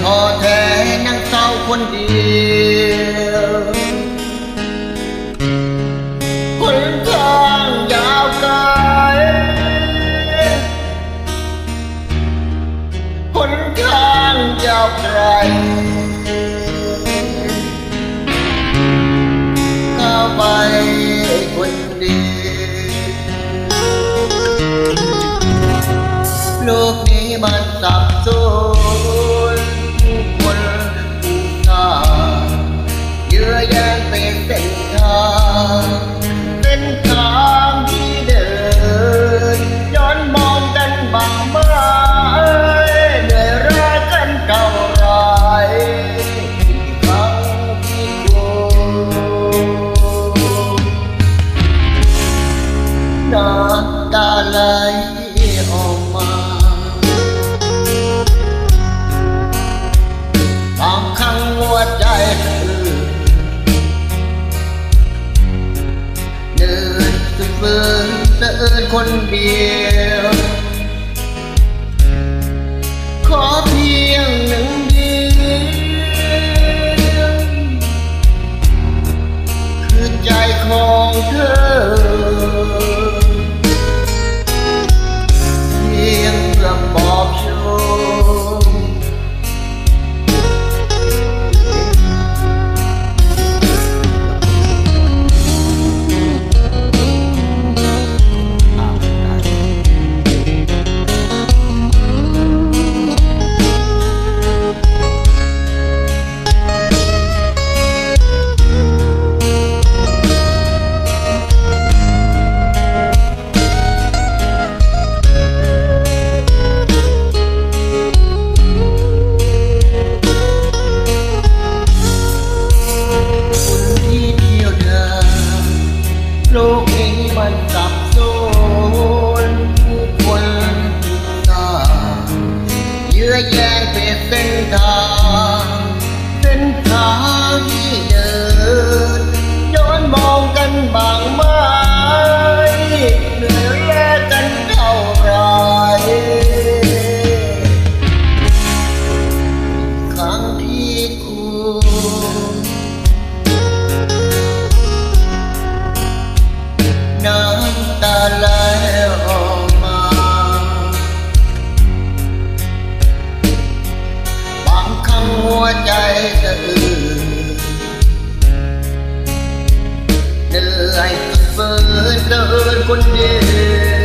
ท้อแท้นั่งเศร้าคนเดียว คนทางยาวไกลคนทางยาวไกล ตาไหลออกมาบางครั้งหัวใจเดินสุดฝืนเดินคนเดียว แย่งเป็นเส้นทางเส้นทาง วใจสะอื้นเหนื่อยสุดฝืนเดินคนเดียว